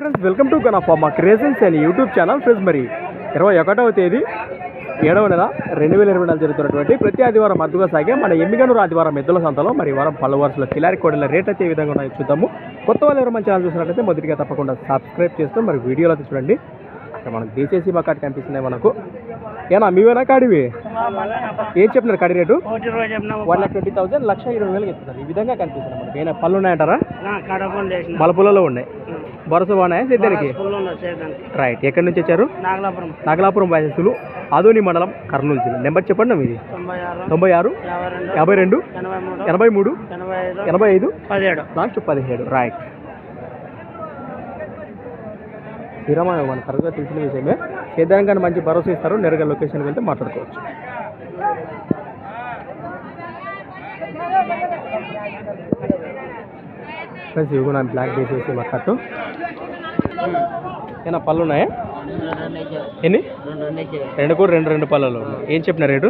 Friends welcome to గనఫా మా creations and YouTube channel friends మరి ఇరవై ఒకటవ తేదీ ఏడవ నెల రెండు వేల ఇరవై నాలుగు జరుగుతున్నటువంటి ప్రతి ఆదివారం అద్దుగా సాగే మన ఎమ్మిగనూరు ఆదివారం ఎద్దుల సంతలో. మరి వారం పలు వరుసలో కిలారి కోడల రేట్ అయితే ఏ విధంగా ఉన్నాయో చూద్దాము. కొత్త వాళ్ళు ఎవరు మన ఛానల్ చూసినట్లయితే మొదటిగా తప్పకుండా సబ్స్క్రైబ్ చేస్తూ మరి వీడియోలో అయితే చూడండి. ఇక్కడ మనకు దేశీయ మా కార్డు కనిపిస్తున్నాయి మనకు. ఏనా మీవేనా కాడివి? ఏం చెప్పినారు కాడి rate? One lakh twenty thousand లక్ష ఇరవై వేలు చెప్తున్నారు ఈ విధంగా కనిపిస్తుంది మనకి. ఏమైనా పళ్ళు ఉన్నాయంటారా? మలపులలో ఉన్నాయి. భరోసా బాగున్నాయా? చేయడానికి రైట్. ఎక్కడి నుంచి వచ్చారు? నాగలాపురం. నాగలాపురం వాయసులు ఆదోని మండలం కర్నూలు జిల్లా. నెంబర్ చెప్పండి మీది తొంభై ఆరు యాభై రెండు ఎనభై మూడు ఎనభై ఐదు పదిహేడు. లాస్ట్ పదిహేడు. రైట్. శ్రీరామ మన కరెక్ట్గా తెలిసిన విషయమే. సేద్యానికి మంచి భరోసా ఇస్తారు. నేరుగా లొకేషన్కి వెళ్తే మాట్లాడుకోవచ్చు. ఫ్రెండ్స్ ఇవి కూడా బ్లాక్ చేసేసి మా కట్టు ఏనా పళ్ళు ఉన్నాయా? ఎన్ని? రెండు కూడా రెండు రెండు పళ్ళలో ఉన్నాయి. ఏం చెప్పిన rate?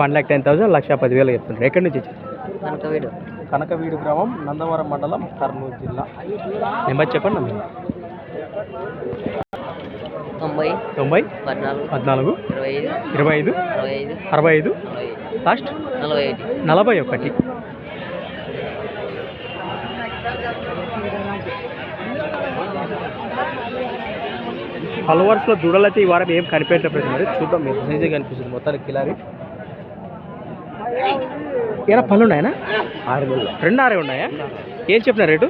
One lakh ten thousand లక్ష పదివేలు చెప్తున్నారు ఎక్కడి నుంచి వచ్చారు? కనుక వీడు కనకవీడు గ్రామం నందవరం మండలం కర్నూలు జిల్లా. నెంబర్ చెప్పండి అమ్మ. తొంభై తొంభై పద్నాలుగు ఇరవై ఐదు ఇరవై ఐదు అరవై ఐదు లాస్ట్ నలభై ఒకటి. ఫాలోవర్స్లో దూడలైతే ఈ వారం ఏం కనిపెట్టలేదు మరి. చూద్దాం మీరు ఈజీగా కనిపిస్తుంది? మొత్తానికి కిలారి? ఏనా పళ్ళు ఉన్నాయనా? ఆరు వేలు రెండు ఆరే ఉన్నాయా? ఏం చెప్పిన rate?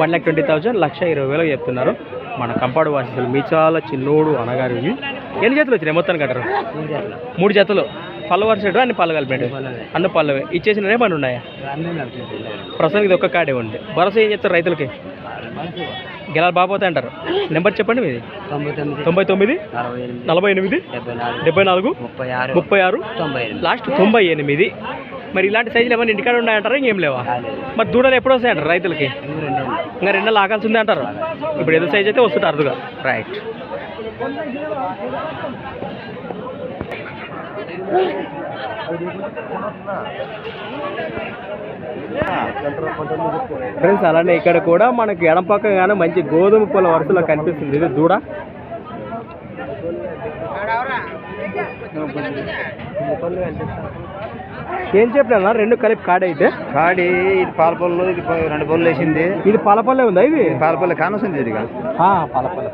One lakh twenty thousand లక్ష ఇరవై వేలకు చెప్తున్నారు. మన కంపాడు వాసిస్తులు మీ చాలా చిన్నోడు అనగారు ఎన్ని జతలు వచ్చినాయి మొత్తం కట్టరు? మూడు జతలు. పళ్ళు వరుస అన్ని పళ్ళు కలిపి అన్ని పళ్ళవే ఇచ్చేసిన రేపని ఉన్నాయా? ప్రస్తుతానికి ఇది ఒక్క కాడే ఉంది. భరోసా ఏం చెప్తారు రైతులకి? గెలాలు బాగోతాయి అంటారు. నెంబర్ చెప్పండి మీది. తొంభై తొమ్మిది నలభై ఎనిమిది డెబ్బై నాలుగు ముప్పై ఆరు లాస్ట్ తొంభై ఎనిమిది. మరి ఇలాంటి సైజులు ఏమైనా ఇంటికాడ ఉన్నాయంటారా? ఇంకేం లేవా? మరి దూడలు ఎప్పుడు వస్తాయంటారు రైతులకి? ఇంకా రెండు నెలలు ఆగాల్సిందే అంటారు. ఇప్పుడు ఏదో సైజ్ అయితే వస్తుంటారు అరుదుగా. రైట్ ఫ్రెండ్స్ అలానే ఇక్కడ కూడా మనకి ఎడం పక్కగానే మంచి గోధుమ పూల వరుసలో కనిపిస్తుంది ఇది దూడ ఏం చెప్పినా రెండు కలిపి కాడైతే కాడి ఇది పాలపల్లు ఇది రెండు పళ్ళు వేసింది. ఇది పాలపల్లె ఉందా ఇది? పాలపల్లి కానొస్తుంది ఇది పాలపల్లె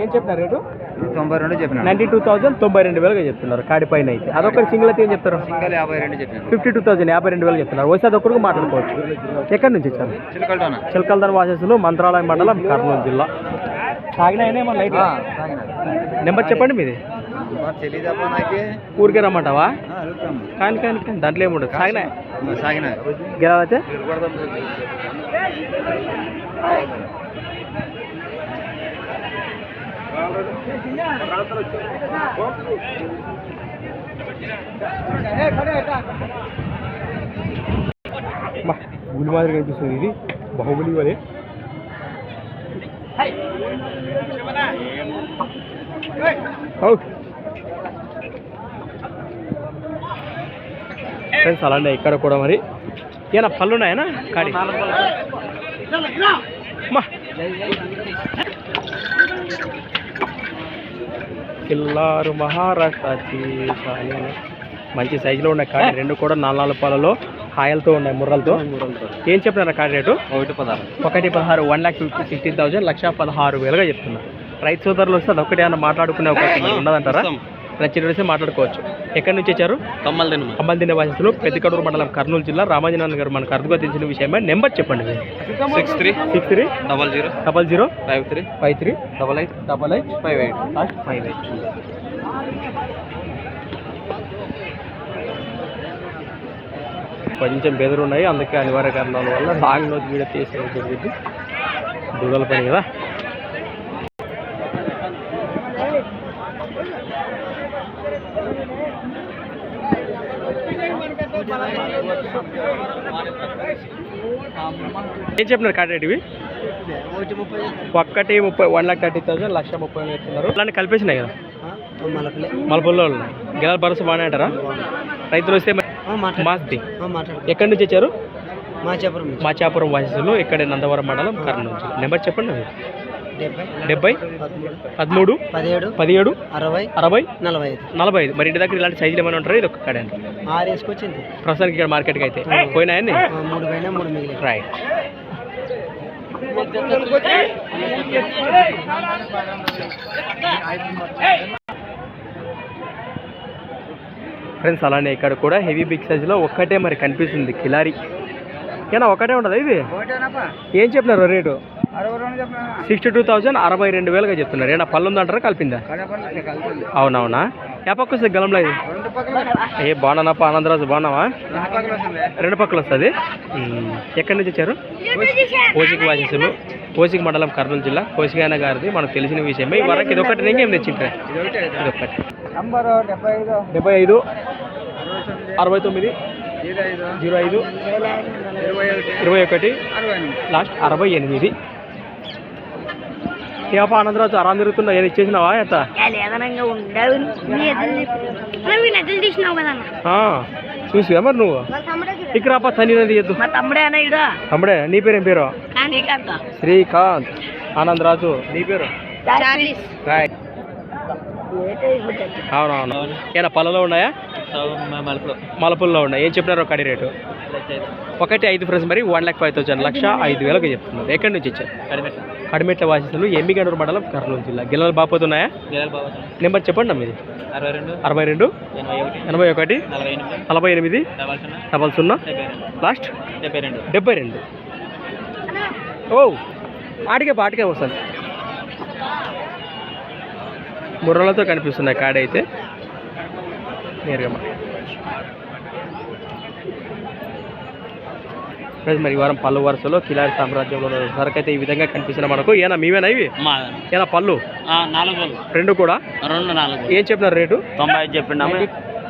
ఏం చెప్పిన రేటు? తొంభై రెండు చెప్పిన నైంటీ టూ థౌసండ్ తొంభై రెండు వేలుగా చెప్తున్నారు కాడి పైన అయితే. అదొకటి సింగిల్ అయితే ఏం చెప్తారు? సింగల్ యాభై రెండు చెప్పిన ఫిఫ్టీ టూ థౌసండ్ యాభై రెండు వేలు చెప్తున్నారు. వస్తే అదొకరికి మాట్లాడుకోవచ్చు. ఎక్కడి నుంచి వచ్చారు? చిలకల్దాన్ వాసెస్లు మంత్రాలయం మండలం కర్నూలు జిల్లా. సాగినాయనే లైట్. నెంబర్ చెప్పండి మీది. ఊరికే రమ్మంటావా. కానీ కానీ కానీ దాంట్లో ఏముండదు. సాగినాయి. ఆ, సాగిన గెలవైతే? మా గుడి మాదిరి కనిపిస్తుంది ఇది. బాహుబలి వలే. అవుట్ ఫ్రెండ్స్ అలానే ఇక్కడ కూడా మరి. ఏనా పళ్ళు ఉన్నాయనా కాడి. మా పిల్లారు మహారాష్ట్ర. మంచి సైజులో ఉన్నాయి కాడి. రెండు కూడా నాలుగు నాలుగు పాలలో కాయలతో ఉన్నాయి ముర్రలతో. ఏం చెప్తున్నారు కాడి రేటు? ఒకటి పదహారు. ఒకటి పదహారు one lakh fifty sixteen thousand లక్ష పదహారు వేలుగా చెప్తున్నారు. రైతు సోదరులు వస్తే అదొక్కటి ఏమైనా మాట్లాడుకునే అవకాశం ఉండదంటారా నచ్చిన వస్తే మాట్లాడుకోవచ్చు. ఎక్కడి నుంచి వచ్చారు? కమ్మల్ తిన్న కమ్మల్ దినే వాసిస్తులు పెద్దకడూరు మండలం కర్నూలు జిల్లా రామాజనాన్ గారు మనకు అర్థంగా తెలిసిన విషయమే. నెంబర్ చెప్పండి. Six three six three double zero double zero five three five three double eight double eight five eight five eight. కొంచెం బెదురు ఉన్నాయి. అందుకే అనివార్య కారణాల వల్ల లాంగ్ నోట్ వీడియో తీసేది జరిగింది. దూడల పని కదా. ఏం చెప్పినారు కార్డ్ రేట్ ఇవి? ఒకటి ముప్పై ఒక్కటి ముప్పై వన్ లాక్ థర్టీ థౌసండ్ లక్ష ముప్పై వేలు చెప్తున్నారు. అలానే కలిపేసినాయి కదా? మలపలే. మలపల్లో గెలాల భరోసా బాగానే అంటారా? రైతులు వస్తే మాట్లాడు. ఎక్కడి నుంచి వచ్చారు? మాచాపురం. మాచాపురం వాసిస్తులు ఇక్కడే నందవరం మండలం కర్నూలు. నెంబర్ చెప్పండి డెబ్బై పదమూడు పదిహేడు పదిహేడు అరవై అరవై నలభై ఐదు. నలభై ఐదు. మరి ఇంటి దగ్గర ఇలాంటి సైజులు ఏమైనా ఉంటారు? ఇది ఒక కడే ఆరు వేసుకొచ్చింది ప్రస్తుతానికి ఇక్కడ మార్కెట్కి అయితే. పోయినాయని మూడు పైన మూడు మిగిలి రైట్ ఫ్రెండ్స్ అలానే ఇక్కడ కూడా హెవీ బిగ్ సైజులో ఒక్కటే మరి కనిపిస్తుంది కిలారి. ఏనా ఒకటే ఉండదు ఇది? ఏం చెప్పినారు రేటు? సిక్స్టీ టూ థౌజండ్ అరవై రెండు వేలుగా చెప్తున్నారు. ఏనా పళ్ళు ఉందంటారా కలిపిందా? అవునవునా? ఏ పక్క వస్తుంది గలంలో ఇది? ఏ బాగున్నానప్ప ఆనందరాజు బాగున్నావా? రెండు పక్కలు వస్తుంది. ఎక్కడి నుంచి వచ్చారు? కోసిక వాసిసులు కోసిక మండలం కర్నూలు జిల్లా. కోసికాయన గారిది మనకు తెలిసిన విషయమే. వరకు ఇది ఒకటి నేను ఏం తెచ్చింటారా ఇది ఒకటి. డెబ్బై ఐదు అరవై తొమ్మిది జీరో ఐదు ఇరవై ఒకటి లాస్ట్ అరవై ఎనిమిది. ఏపా ఆనందరాజు అరాం తిరుగుతున్నా ఏది ఇచ్చేసినావా కదా చూసివా మరి నువ్వు? ఇక్కడ రాపా తని మా తమ్ముడే నీ పేరు ఏం పేరు శ్రీకాంత్. ఆనందరాజు నీ పేరు? అవునవును. ఏనా పళ్ళలో ఉన్నాయా? మలపుల్లో ఉన్నాయి. ఏం చెప్పినారు ఒకటి రేటు? ఒకటి ఐదు ఫ్రెండ్స్ మరి వన్ ల్యాక్ ఫైవ్ థౌసండ్ లక్ష ఐదు వేలకు చెప్తున్నారు. ఎక్కడి నుంచి ఇచ్చారు కడిమెట్ల వాసిస్తులు ఎమ్మిగనూరు మండలం కర్నూలు జిల్లా. గిల్లలు బాపోతున్నాయా నెంబర్ చెప్పండి మీది అరవై రెండు అరవై రెండు ఎనభై ఒకటి నలభై ఎనిమిది డబల్ సున్నా లాస్ట్? డెబ్బై రెండు. డెబ్బై రెండు. ఓ ఆటికే పాటికే వస్తుంది. ముర్రలతో కనిపిస్తున్నాయి కాడ అయితే నేరుగా. ఫ్రెండ్స్ మరి ఈ వారం పళ్ళు వరుసలో కిలారి సామ్రాజ్యంలో సరుకు అయితే ఈ విధంగా కనిపిస్తున్నాయి మనకు. ఏనా మీవేనా ఇవి? ఏనా పళ్ళు? నాలుగు రెండు కూడా? రెండు నాలుగు. ఏం చెప్పినారు రేటు? తొంభై ఐదు చెప్పిండాము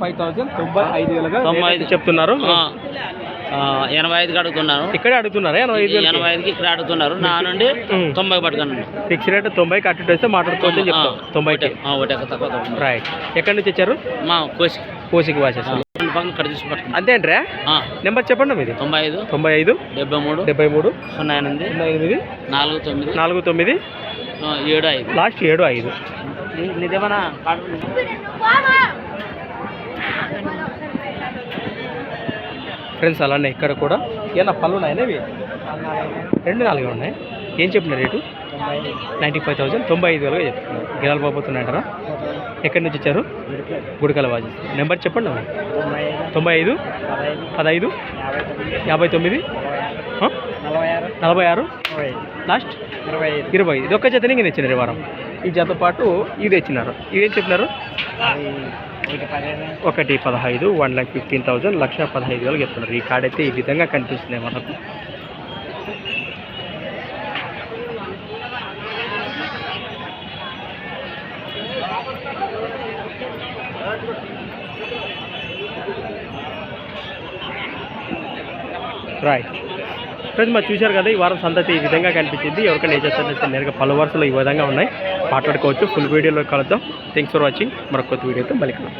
ఫైవ్ థౌసండ్ తొంభై ఐదు వేలుగా తొంభై ఐదు. చెప్తున్నారు. ఎనభై ఐదుకి అడుగుతున్నాను ఇక్కడే అడుగుతున్నారా? ఎనభై ఐదు? ఎనభై ఐదుకి ఇక్కడ అడుగుతున్నారు. నా నుండి. తొంభై పట్టుకున్నాను. ఫిక్స్ రేట్ తొంభైకి అటు వస్తే మాట్లాడుకోవచ్చు చెప్తాం. తొంభైకి. ఒకటి తక్కువ రైట్ ఎక్కడి నుంచి వచ్చారు? మా కోసి కోసికి వాసెస్. అంతే అంటే ఆ, నెంబర్ చెప్పండి మీది. తొంభై ఐదు తొంభై ఐదు డెబ్బై మూడు డెబ్బై మూడు సున్నా ఎనిమిది సున్నా ఎనిమిది నాలుగు తొమ్మిది నాలుగు తొమ్మిది ఆ, ఏడు ఐదు. లాస్ట్ ఏడు ఐదు. నిజమనా? ఫ్రెండ్స్ అలానే ఇక్కడ కూడా ఏమన్నా పళ్ళు ఉన్నాయనే ఇవి రెండు నాలుగు ఉన్నాయి. ఏం చెప్పిన రేటు? నైంటీ ఫైవ్ థౌసండ్ తొంభై ఐదు వేలుగా చెప్తున్నారు. గిరాలు పోబోతున్నాయంటారా ఎక్కడి నుంచి వచ్చారు? గుడికల వాజి నెంబర్ చెప్పండి తొంభై ఐదు పదహైదు యాభై తొమ్మిది నలభై ఆరు లాస్ట్? ఇరవై ఐదు. ఇరవై ఇది ఒక్క జతని ఇంక తెచ్చినారు వారం. ఈ జత పాటు ఇది తెచ్చినారు. ఇదేం చెప్పినారు? ఒకటి పదహైదు వన్ ల్యాక్ ఫిఫ్టీన్ థౌజండ్ లక్ష పదహైదు వేలు చెప్తున్నారు. ఈ కార్డ్ అయితే ఈ విధంగా కనిపిస్తున్నాయి మనకు. రైట్ ఫ్రెండ్స్ మరి చూశారు కదా ఈ వారం సంతతి ఈ విధంగా కనిపించింది. ఎవరికైనా ఏ చేస్తారు నేరుగా పలు వరుసలు ఈ విధంగా ఉన్నాయి. మాట్లాడుకోవచ్చు. ఫుల్ వీడియోలో కలుద్దాం. థ్యాంక్స్ ఫర్ వాచింగ్ మరొక కొత్త వీడియోతో మళ్ళీ కలుద్దాం.